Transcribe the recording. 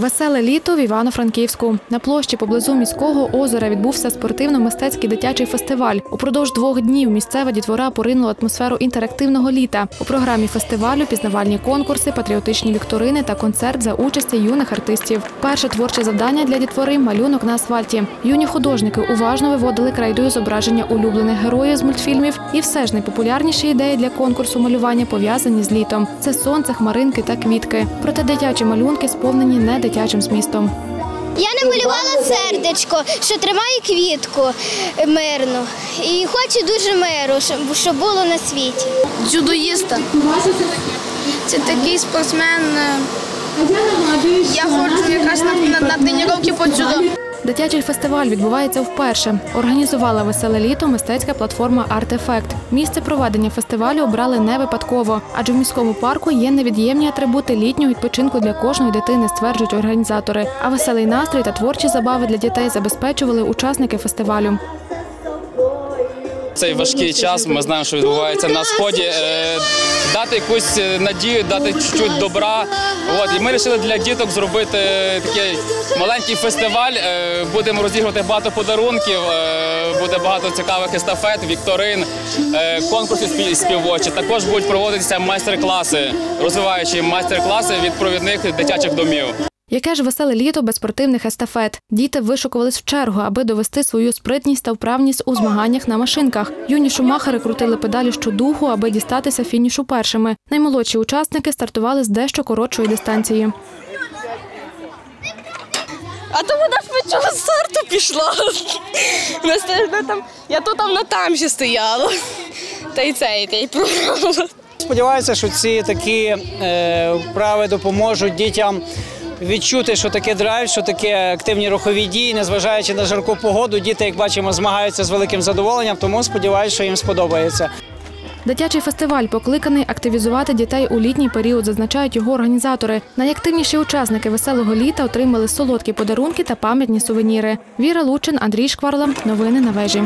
Веселе літо в Івано-Франківську. На площі поблизу міського озера відбувся спортивно-мистецький дитячий фестиваль. Упродовж двох днів місцева дітвора поринула атмосферу інтерактивного літа. У програмі фестивалю пізнавальні конкурси, патріотичні вікторини та концерт за участі юних артистів. Перше творче завдання для дітвори малюнок на асфальті. Юні художники уважно виводили крайдою зображення улюблених героїв з мультфільмів. І все ж найпопулярніші ідеї для конкурсу малювання пов'язані з літом. Це сонце, хмаринки та квітки. Проте дитячі малюнки сповнені не дитячим змістом. Я намалювала сердечко, що тримає квітку мирно. І хочу дуже миру, щоб- було на світі. дзюдоїста. Це такий спортсмен. Я ходжу якраз на, на, на тренування по дзюдо. Дитячий фестиваль відбувається вперше. Організувала веселе літо мистецька платформа Артефект. Місце проведення фестивалю обрали не випадково, адже в міському парку є невід'ємні атрибути літнього відпочинку для кожної дитини, стверджують організатори. А веселий настрій та творчі забави для дітей забезпечували учасники фестивалю. Цей важкий час. Ми знаємо, що відбувається на сході. Е, Дати якусь е, надію, дати чуть-чуть добра. От і ми вирішили для діток зробити такий маленький фестиваль. Е, Будемо розігрувати багато подарунків. Буде багато цікавих естафет, вікторин, конкурсів співочі. Також будуть проводитися майстер-класи, розвиваючі майстер-класи від провідних дитячих домів. Яке ж веселе літо без спортивних естафет. Діти вишукувались в чергу, аби довести свою спритність та вправність у змаганнях на машинках. Юні шумахери крутили педалі щодуху, аби дістатися фінішу першими. Наймолодші учасники стартували з дещо коротшої дистанції. А то вона швидше з старту пішла. Я тут там на тамші стояла. Та й цей, та й програла. Сподіваюся, що ці такі е, вправи допоможуть дітям відчути, що таке драйв, що таке активні рухові дії, незважаючи на жарку погоду. Діти, як бачимо, змагаються з великим задоволенням, тому сподіваюся, що їм сподобається. Дитячий фестиваль покликаний активізувати дітей у літній період, зазначають його організатори. Найактивніші учасники веселого літа отримали солодкі подарунки та пам'ятні сувеніри. Віра Лучин, Андрій Шкварла. Новини на вежі.